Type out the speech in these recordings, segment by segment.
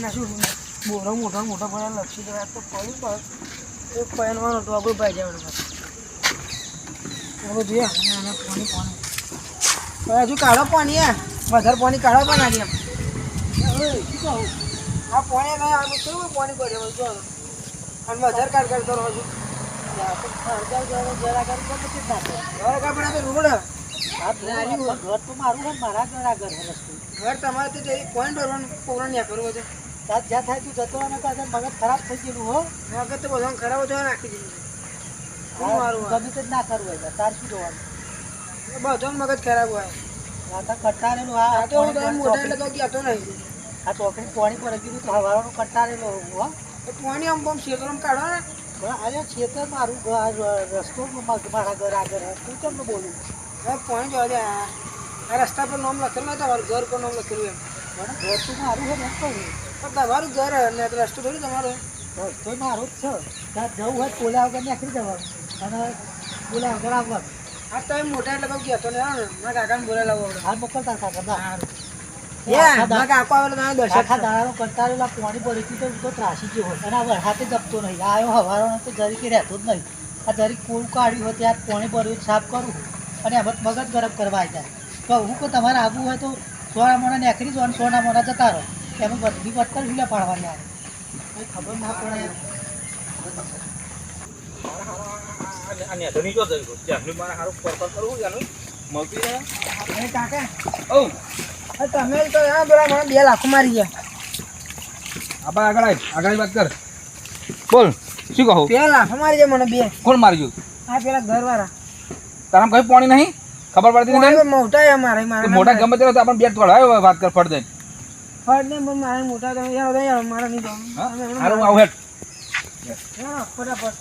નાખ્યું બોરો મોટો મોટો પડ્યા લક્ષી તો તો પડ્યું પણ એક પહેરવાનો તો આગળ ભાઈ જવાનું આપણે જોઈએ અને પાણી પાણી. હજુ કાઢો પાણી હે. વધારે પાણી કાઢો પણ આજે આ પાણી નહીં આ કેવું પાણી જો અને વધારે કાઢ કાઢ કરો હજુ. જરા કાઢ આપણે રોડ ઘર તો મારું છે મારા ઘર આ ઘર તમારે તો પોઈન્ટ ભરવાનું પ્રોગ્રામ ન્યા કરવો છે. તાર જ્યાં થાય તું જતો ને કાંઈ મગજ ખરાબ થઈ ગયેલું હો. મગજ તો બધા ખરાબ થયો નાખી દીધું? ગમે તે ના કરવું હોય તાર શું જોવાનું? બધો મગજ ખરાબ હોય. આ તો આ તો હું મોટા એટલે તો કહેતો નહીં આ ચોકડી પાણી પર ગયું તો હવારનું કંટાળેલો હું હો. તો પાણી આમ બમ શેતરમાં કાઢો ને. આજે ખેતર મારું રસ્તો મારા ઘર આગળ હે. તું કેમ ન બોલું પાણી જોવા દે આ રસ્તા પર નામ લખેલું તમારું ઘર પર નામ લખેલું એમ ઘર તો મારું છે એમ કહું તમારું ઘર અને તો રસ્તો થોડી તમારો. તો મારું જ છે. ત્યાં જવું હોય પોલા બોલ્યા વગર નીકળી જવાનું. અને પોલા વગર આવવાનું. આ તમે મોટા એટલે કહું કહેતો ને મારા કાકાને બોલે લાવો હા મોકલતા કાકા બા કાકો આવેલો દસ આખા દાડાનો કંટાળેલા પાણી તો તો ત્રાસી ગયો હોય અને આ વરસાદે જપતો નહીં. આવ્યો હવારનો તો જરીકે રહેતો જ નહીં. આ જરીક કોળું કાઢ્યું હોય ત્યાં પાણી ભર્યું સાફ કરું. અને એમાં મગજ ગરમ કરવા આવી જાય. તો હું કહું તમારે આવવું હોય તો સોના મોના નીકળી જવાનું સોના મોડા જતા રહો. એમાં બધી પત્તર શું પાડવાની આવે. કંઈ ખબર ના પડે. આ નેધોની જો જઈ ગયો. મારે પરપર કરવું નહીં. કાકા ઓ, તમે તો આ પેલા મને બે લાખ મારી ગયા. આપા આગળ આય. આગળ વાત કર. બોલ શું કહો? બે લાખ મારી ગયા મને બે. કોણ મારી આ પેલા ઘરવાળા. તારામ કઈ પાણી નહીં? ખબર પડતી નથી? મોટા અમારે મોટા ગમે તે આપણને બેટ તોડાવે વાત કર ફટ દઈને ફળ ને મારે મોટા તમે યાર યાર મારા નહીં જવાનું. હારું આવ હેડ ફટાફટ.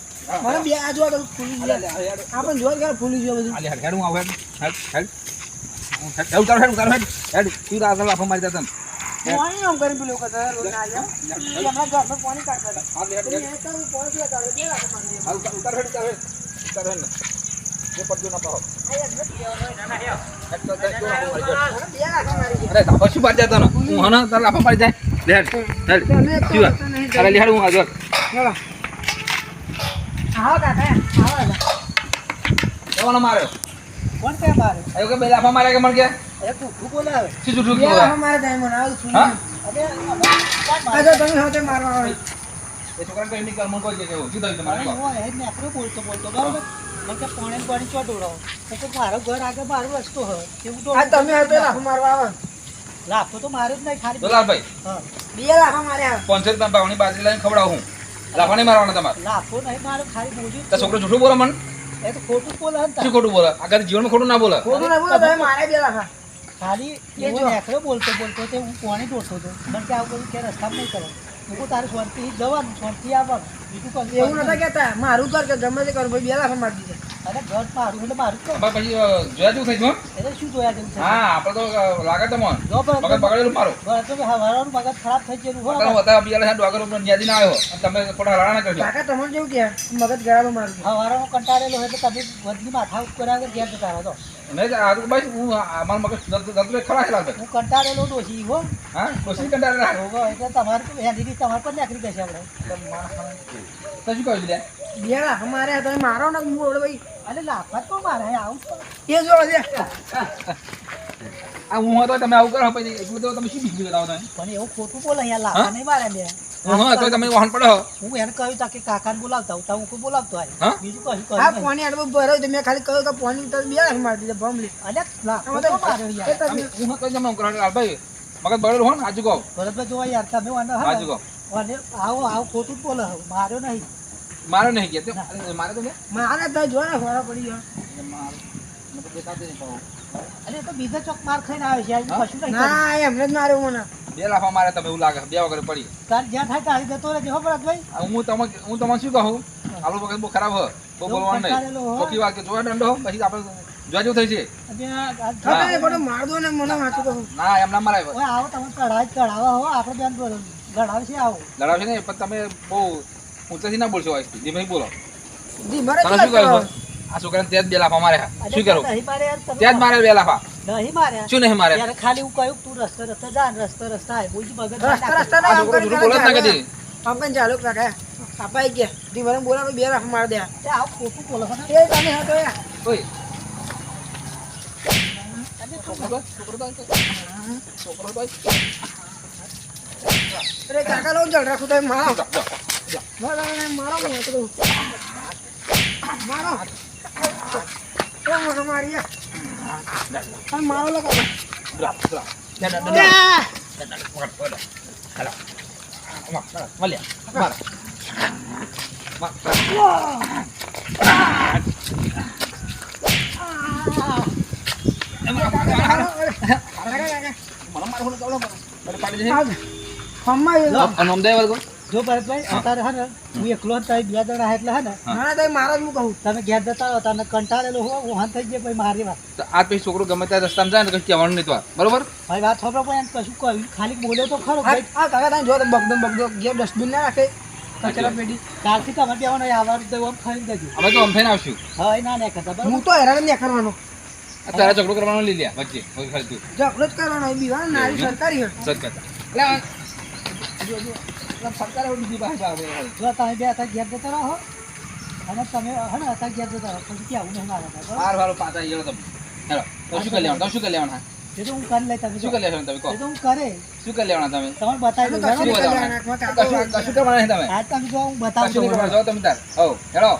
બે આ જોવા તો ફૂલી ગયા. આપણે જોવા ગયા ફૂલી ગયો બધું. હેડ હું આવ હેડ હેડ હેડ ઉતારો હેડ ઉતારો હેડ હેડ તું આગળ લાફો મારી દેતા પાણી આમ કરી પેલું કરતા રોજ ના. એ હમણાં પાણી કાઢતા એ તો પાણી પીવા ચાલે, બે લાખ મારી ગયા. હાલ ઉતાર ઉતાર હેડ ઉતાર હેડ ઉતાર હેડ ને પડજો ના પાહો અરે લાફો શું પાડી જાય ને? હું હને તાર લાફો પાડી જાય. શું અરે લે હું આગળ આવો કાકા, આવો કોણ માર્યો કોણ ક્યાં મારે. આયો કે બે લાફા માર્યા કે મણ કે એ તું બોલાવે શું જૂઠું બે કીધું મારે જાય મને, છું. અરે ક્યાં તમે સાથે મારવા આવે. એ છોકરાને કઈ નહીં કર મને કોઈ કે શું થયું તમારે? બોલતો બોલતો બરોબર? મને પાણી પાણી મારો ઘર આગળ મારો રસ્તો હોય. એવું તો તમે હવે બે મારવા આવે. લાફો તો મારે જ નહીં ખાલી દલાલભાઈ હા. બે લાખ માર્યા. પાંચસો રૂપિયા ભાવની બાજરી લઈને ખવડાવું હું. લાખો નહીં મારવાના તમારે. લાફો નહીં મારો ખાલી બોજું તો છોકરો જૂઠું બોલે મને? એ તો ખોટું બોલે ને શું ખોટું બોલે? આગળ જીવનમાં ખોટું ના બોલે? ખોટું ના બોલો, તમે મારે બે લાખ. ખાલી એ જો. નેકરો બોલતો બોલતો તે હું કોણે દોડતો હતો. મને કે આવું બધું કે રસ્તા નહીં કરો. હું તારે શાંતિથી જવાનું શાંતિ આવવાનું. બીજું એવું નતા કહેતા. મારું કર કે ગમે તે કરું ભાઈ બે લાખ મારી દીધા. અરે ઘર મારું એટલે મારું તો આમાં પછી જોયા જેવું થઈ ગયું એટલે શું જોયા જેવું છે હા આપણે તો લાગે તો મન મગજ બગાડેલું મારું. બસ તો હવારાનું મગજ ખરાબ થઈ ગયેલું હોય સાહેબ આગળ ઉપર ન્યાદી ના આવ્યો. તમે ખોટા હલાણા કરજો. કાકા તમને જેવું કે મગજ ગળામાં મારું હવારનો કંટાળેલો હોય તો તમે વધની માથા ઉપર આગળ ઘેર જતા રહો તો. નહીં આ ભાઈ હું મારું મગજ દત્ત ખરા છે હું કંટાળેલો ડોસી હો. એટલે તમારે તો હેન્ડીથી તમારે પર નીકળી જશે આપણે. તો શું કહ્યું લે તમે મારો ને હું ભાઈ અરે લાફા તો મારે આવું તો એ જો આ હું હતો તમે આવું કરો પછી એટલું તો તમે શું બીજું બતાવો તમે? પણ એવું ખોટું બોલે અહીંયા લાફા નહીં મારે બે. હું હા તો તમે વાહન પડો હું. એને કહ્યું તા કે કાકાને બોલાવતા હું તા હું બોલાવતો હા? બીજું કશું આ કહ્યું તો મેં ખાલી કહ્યું કે પાણી તો બે મારી દીધા ભમલી અરે લાફો તો યાર. તમે હું હતો તમે હું કરો લાલભાઈ મગજ બગડેલું હોય ને આજુ કહો. ભરતભાઈ જોવા યાર તમે વાંધો હા આજુ કહો. અને આવો આવો ખોટું બોલો બોલે માર્યો નહીં. મારે નહીં ગયા મારે તો મારે તો જો ને ફોડા પડી ગયો. મારે મને તો દેખાતું નહીં પાછું. અરે તો બીજા ચોક માર ખાઈને આવે છે. કશું ના એમને જ માર્યો મને. બે લાફા મારે તમે એવું લાગે બે વગર પડી. તાર જ્યાં થાય ત્યાં જતો રહેજે હો તમને શું કહું? આપણું મગજ બહુ ખરાબ હોય બહુ બોલવાનું નહીં. હોય. વાત કે જોવા દંડો પછી આપણે જોવા જેવું થઈ છે. અને આ- આ- ખબર પડે માર ને મને વાંચો કહું ના એમ ના મરાય આવો તમે કઢાઈ કઢાવા હો. આપણે બેન ગઢાવશે આવો. લડાવશે ને પણ તમે બહુ ઊંચાથી ના બોલશો આજથી ધીમે બોલો. જી મારે તમે શું કરવાનું? આ છોકરાને ત્યાં જ બે લાફા માર્યા. શું કરું? નહીં મારે ત્યાં જ મારે બે લાફા. નહીં મારે શું નહીં મારે યાર ખાલી હું કહ્યું તું રસ્તે રસ્તે જા રસ્તે રસ્તે આય. બોલજી મગજ રસ્તા રસ્તા ના છોકરો જૂઠું બોલે ના કદી અંકન ચાલો કાકા પાપા ગયા. ધીમે બોલા બે લાફા માર દે. આ ખોટું બોલો એ તમે હા. તો યાર ઓય અરે કાકા લોન જળ રાખું તો મારો. મારો મારો મારો મારો મારી જા, ભરતભાઈ અત્યારે હે ને હું એકલો તારી બે જણા એટલે હે ને ના તો મારા જ હું કહું. તમે ઘેર જતા રહો તને કંટાળેલો હો હું હાન થઈ જાય ભાઈ મારી વાત. તો આ પછી છોકરો ગમે ત્યાં રસ્તામાં જાય ને કઈ કહેવાનું નહીં તો. બરોબર? ભાઈ વાત ખબર પણ એમ કશું કહ્યું ખાલી બોલ્યો તો ખરો હા ભાઈ. આ કાકા તમે જો બગદો બગદો ઘેર ડસ્ટબિન ના રાખે. કચરા પેટી. કાલથી તમે બેવાનો આવવાનું તો આમ ખાઈ દેજો અમે તો અમથાઈને આવશું. હા એ ના ને કરતા હું તો હેરાન નહીં કરવાનો. આ તારા ઝઘડો કરવાનો લઈ લ્યા વચ્ચે હવે ખાલી તું ઝઘડો જ કરવાનો બીવા નારી સરકારી સરકાર. એટલે જો, જો, એટલે સરકારે એવું બીજી આવે. જો તમે બે ઘેર જતા રહો અને તમે હે ને ઘેર જતા રહો પછી ક્યાં નહીં મારા બરાબર? વાળો પાછા ગયો તમે હેલો તો શું કરી લેવાનું? તમે શું કરી લેવાના? એ તો હું કરી લઈ તમે શું કરી લેવાનું તમે? કહો. એ તો હું કરે. શું કરી લેવાના તમે? તમે બતાવી કશું કરવાના નહીં તમે? આજ તમે જો હું બતાવું છું. કરવાના? તમે તાર. હો હેલો.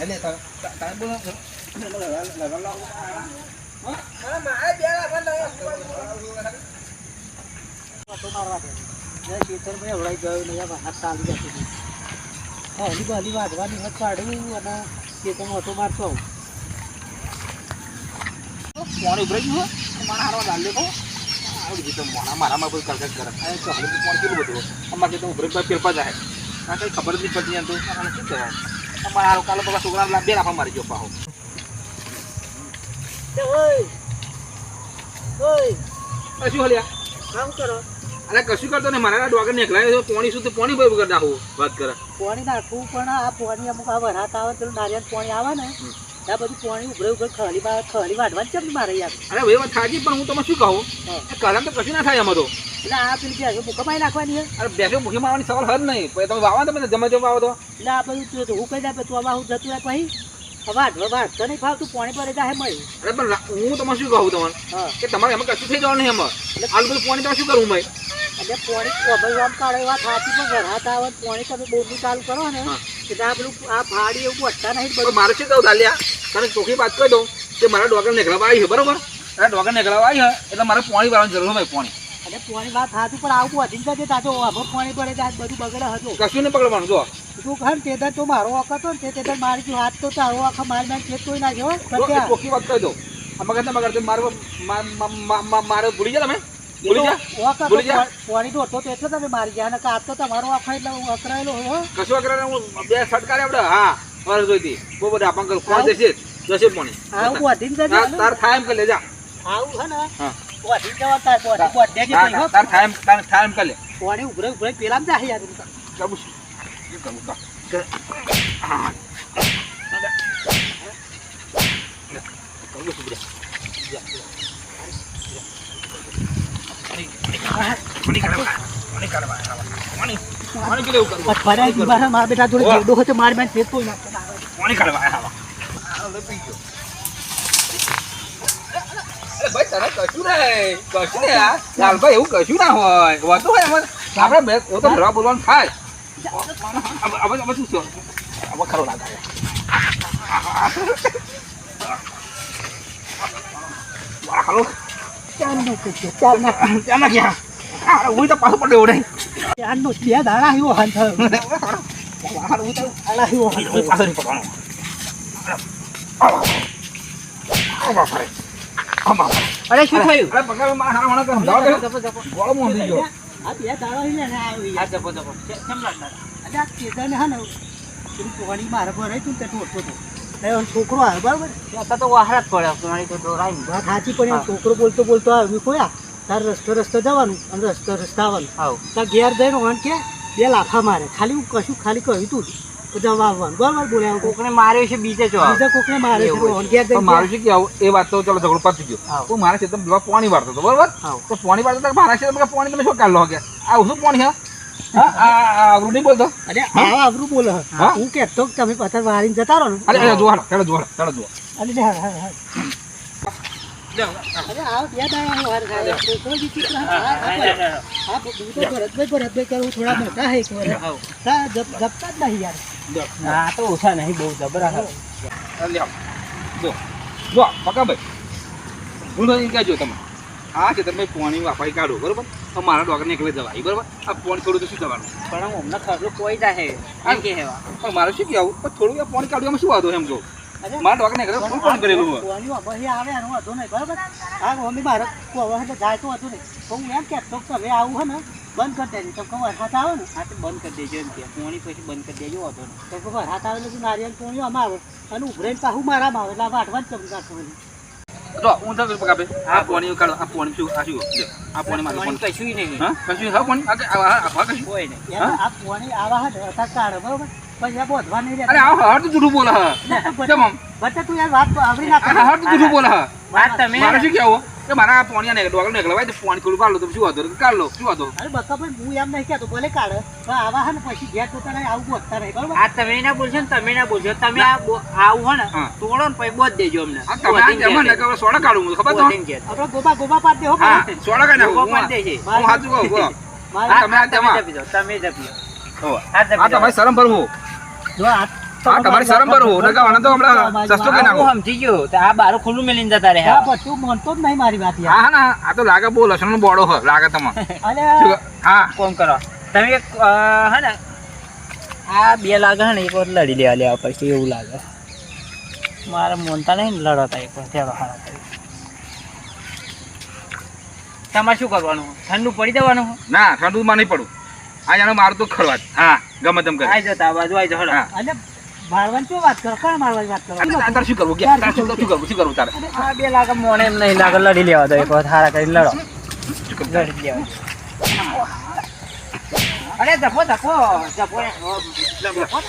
એટલે તમે તા- તારે બોલો હા, મારે બે લાખમાં નહીં. વાતો મારવા દે જય ખેતરમાં એવડાઈ ગયો આ હાથ ચાલી જતી હતી હલી બલી હાથ પાડ્યું અને ખેતરમાં ઓટો મારતો. પાણી ઉભરાઈ ગયું? મારા હારવા દાલ લેતો આવડી ગયું તો મોણા મારામાં કોઈ કરકટ કરે. આ તો હાલે તો કેટલું બધું. અમારે કે તો કોઈ ફેરફાર જાય આ કઈ ખબર જ નહીં પડતી એમ તો. શું કહેવાય? અમારા હારો કાલો બધા છોકરાને બે લાફા મારી ગયો પાહો. ઓય ઓય. શું હલ્યા? કામ કરો. અરે કશું કરતો ને મારા ડોગર નીકળાય તો પોણી શું તો પાણી ભાઈ વગર નાખવું વાત કરે. પોણી નાખવું પણ આ પોણી અમુક આ વરાત આવે પેલું નારિયેળ પોણી આવે ને આ બધું પોણી ઉભરે ઉભરે ખરી બા ખળી છે કેમ મારે યાર. અરે ભાઈ વાત થાકી પણ હું તમને શું કહું. કલમ તો કશું ના થાય અમારો. તો એટલે આ પેલી બેસો ભૂકંપાઈ નાખવાની છે? અરે બેસો મુખી મારવાની સવાલ હર નહીં. પછી તમે વાવા તમે જમા જમા વાવો તો. એટલે આ બધું તું હું કહી દે તું આમાં હું જતું રહે પછી? વાઢવા વાઢતો નહીં ફાવતું પાણી પર જાય મળી. અરે પણ હું તમને શું કહું તમને? કે તમારે એમાં કશું થઈ જવાનું નહીં એમાં. આટલું બધું પાણી તમે શું કરવું મેં એટલે પોણી કોબલ આમ કાઢે વાત હાથી પણ વરસાદ આવે પોણી તમે બોરનું ચાલુ કરો ને એટલે આ પેલું આ ફાડી એવું વટતા નહીં બધું મારે શું કહું દાલિયા તને ચોખ્ખી વાત કહી દઉં કે મારા ડોગર નીકળવા આવી છે બરોબર? મારા ડોગર નીકળવા આવી છે એટલે મારે પોણી વાળવાની જરૂર હોય પોણી. અને પોણી વાત હાથી પણ આવું વધી જશે તાતો આમાં પોણી પડે ત્યાં બધું બગડે હતું કશું નહીં પકડવાનું જો. તું ખાન તે દર તો મારો વખત હતો ને તે તે મારી જો હાથ તો તારો આખો મારી મારી ખેત કોઈ નાખ્યો એ ત્યાં. ચોખ્ખી વાત કહી આ મગજ ના મારો મારે મારે ભૂલી જાય તમે પાણી તો તો એટલે તમે મારી ગયા તો તમારો આખો એટલે હું અકળાયેલો હો. કશું કરે હું બે સટકારે આપણે હા વર્ષ જોઈતી બહુ બધા આપણને કોણ દેશે જશે પાણી આવું વધીને જજે તાર થાય એમ આવું ને જવા તાર હો. તાર થાય એમ તાર થાય એમ લે ઉભરે ઉભરે જાય યાર કરવું કહો. કે- હા. જા, જા. પાણી, પાણી કાઢવા, પાણી કાઢવા, પાણી, પાણી પી લેવું કરવું. ભરાઈ ગઈ બાર મારા બેટા ભાઈ એવું કશું ના હોય વાતો હોય આપણે બે તો ભરવા બોલવાનું થાય શું? હવે ખરો ના થાય કૂટ્યો, ચારના. ત્યાં ના ગયા આ હું તો પાછો પડ્યો નહીં ચારનો બે દાડા આવ્યો હાલ થયો. હું તો દાડા આવ્યો. પાછો નહીં આવા. આવા. આવા ફરે. અરે શું થયું અરે પકડ મારા હારા વાળા કરે. સમજાવો. ગોળો મોંધી ગયો. આ બે દાડા ઈ ને આવ્યો યાર. જપો, જપો. કેમ લાગતા? અરે આ હા ને મારે ભરાય તું તે ઓલો છોકરો આવ્યો બરાબર? તો વાહરા જ પડે તમારી તો દોરાય વાત સાચી પણ છોકરો બોલતો બોલતો આવ્યો. કોયા તાર રસ્તો રસ્તો જવાનું અને રસ્તો રસ્તા આવવાનું. આવ. તાર ઘેર જઈને ઓન કે બે લાફા મારે. ખાલી હું કશું ખાલી કહ્યું તું. જવાબ આપવાનું. બરાબર બોલ્યા કોકને માર્યો છે બીજે જો બીજા કોકને મારે છે મારું છે કે એ વાત તો ચાલો ઝઘડો પતી ગયો. હું. મારા છે તમે પાણી વાળતો હતો બરોબર. તો પાણી વાળતો મારા છે તમે પાણી તમે શું કાઢલો કે આ શું પાણી હા? હા આ આ નહીં બોલતો? અરે બોલે. હે. હા? હું કહેતો તમે પથ્થર વાળીને જતા રહો ને. અરે અરે જો ચાલો જો ચાલો જો અરે હા, હા, હા. જ નહીં યાર. હા. જો તમે? આ ખેતરમાં પાણી વાપરી કાઢો બરોબર? મારા ડોક્ટર એકલે જવાય બરાબર આ પાણી થોડું તો શું જવાનું પણ હમણાં ખર્ચો કોઈ જાય એમ કે હેવા પણ મારું શું કહેવું પણ થોડું આ પાણી કાઢ્યું શું વાંધો એમ જો મારા ડોક્ટર એકલે ફૂલ પણ કરેલું હોય આવે એનો વાંધો નહીં, બરાબર? હા, મમ્મી મારે કોવા એટલે જાય તો વાંધો નહીં. તો હું એમ કે તો હવે આવું હે ને, બંધ કરી દેજો. તમે વરસાદ આવે ને, હા તો બંધ કરી દેજો એમ કે પોણી પછી બંધ કરી દેજો વાંધો નહીં તો વરસાદ આવે એટલે નારિયેળ પોણી આમાં આવે. અને ઉભરાઈને પાછું મારામાં આવે. એટલે આ વાટવા જ ચમચા હું તો આ પાણી કાઢો આ પાણી શું આ શું? આ પાણી મારું કશું નહીં. હા કશું હા પાણી. આ આ- આ આ કશું? કોઈ નહીં. આ પોણી આવા હે ને, અતાર પછી આ બોધવા નહીં અરે આ હર તો જૂઠું બોલે હા. કેમ તું યાર વાત આવડી ના આ હર તો જૂઠું બોલે હા. વાત તમે મારે શું કહેવું? કે મારા આ પાણી ને ડોગર ને એકલવાય તો પાણી થોડું કાઢ લો તો શું નહીં? કાઢ લો શું વાંધો અરે બકા ભાઈ હું એમ નહીં કહેતો ભલે કાઢે પણ આવા હે ને પછી ઘેર રહે આવું બોધતા રહે બરાબર આ તમે ના બોલશો ને તમે ના બોલશો તમે આ આવું હોય ને હા. તોડો ને પછી બોધ દેજો અમને આ તમે આ જમા ને કે સોડા કાઢું હું, ખબર તો. આપણે ગોબા ગોબા પાડ દે હો હા. સોડા કાઢી નાખું હું પણ દે છે. હું સાચું કહું બોલો તમે આ તમે. જપી દો તમે જપી દો આ. તમારી શરમ ભરવું જો આ આ તમારી શરમ નકર આને તો હમણાં સસ્તું આ નાખું. સમજી ગયો તો આ બારો ખુલ્લું મેલીને જતા રહે હા પણ તું મનતો જ નહીં મારી વાત યાર. હા હા ના આ તો લાગે બહુ લસણનો બોડો હ લાગે તમને. અલે હા. કોમ કરો? તમે એક હે ને આ બે લાગે હે ને એક વાર લડી લેવા લેવા પડશે એવું લાગે. મારે મોનતા નહીં લડતા એક વાર ચાલો હારા તમારે શું કરવાનું? ઠંડુ પડી દેવાનું ના ઠંડુ માં નહીં પડું. આ જાણે મારું તો ખરવા હા ગમે તેમ કરે. આવી જતા બાજુ આવી જતા હા. મારવાની શું વાત કરો? કોણ મારવાની વાત કરો? આ શું કરવું? કે શું શું કરવું? શું કરવું તારે? આ બે લાગે મોને એમ નહીં લાગે લડી લેવા દો એક વાર હારા કરી લડો? લડી લેવા અરે ધપો ધપો ધપો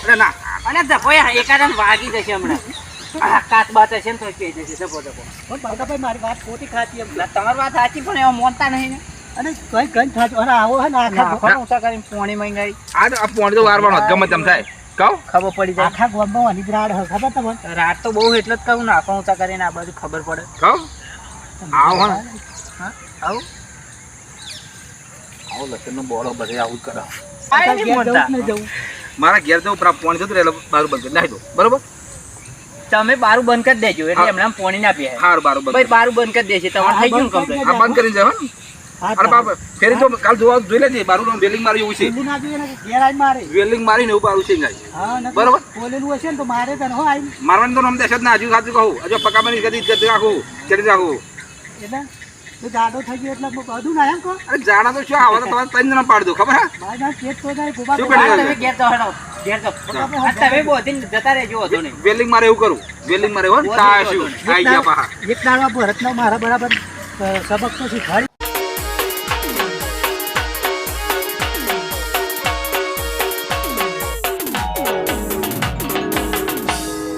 અરે ના. અને ધપો એકાદમ વાગી જશે હમણાં. આ કાચ બાચ છે ને તો કહી જશે ધપો ધપો પણ ભાઈ મારી વાત ખોટી ખાતી એમ. તમારી વાત સાચી પણ એમાં મોનતા નહીં ને. અને કઈ કઈ થાતું અરે આવો હે ને આખા ઊંચા કરીને પોણી મંગાઈ આ તો આ પોણી તો વારવાનો ગમે તેમ થાય. કહું? ખબર પડી જાય. આખા ગામમાં અનિદ્રાડ હે ખબર તમને? રાત તો બહુ એટલે જ કહું નાખો ઊંચા કરીને આ બાજુ ખબર પડે. કહું? આવો હા? આવું. આવો લસણનો બોળો બધે આવું કરે આખા જવું મારા ઘેર જવું આ પોણી જતું એટલે બારું બંધ કરી નાખી દો બરોબર? તમે બારું બંધ કરી દેજો એટલે હા. એમણે પોણી ના પીએ હારું બારું બંધ ભાઈ બારું બંધ કરી દેશે તમારે થઈ ગયું કમ્પ્લેટ. આ બંધ કરીને જાવ ને. હા, અરે બાપ ફેરી તો કાલ જોવા જોઈ લેજે. મારું નામ વેલિંગ મારી એવું છે. વેલિંગ મારે. વેલિંગ મારીને એવું મારું છે ગાય હા બરોબર. બોલેલું હશે ને તો મારે તને હો આવીને મારવાનું તો નામ દેશ જ ના. હજુ સાચું કહું. હજુ પકા પકાવાની કદી ગતિ રાખું ચડી રાખું. એટલે તો જાડો થઈ ગયો એટલે બધું ના એમ કહો. અરે જાણા તો શું આવા તો તમારે ત્રણ જણા પાડી દો ખબર હે? ના પેટ તો જાય ગોબા શું ઘેર તો હડો ઘેર તો. તમે બોધીને જતા રહેજો વાંધો નહીં વેલિંગ મારે એવું કરું. વેલિંગ મારે હો તા આઈ ગયા પાહા. એક દાડમાં ભરતનો મારા બરાબર સબક તો શીખવાડી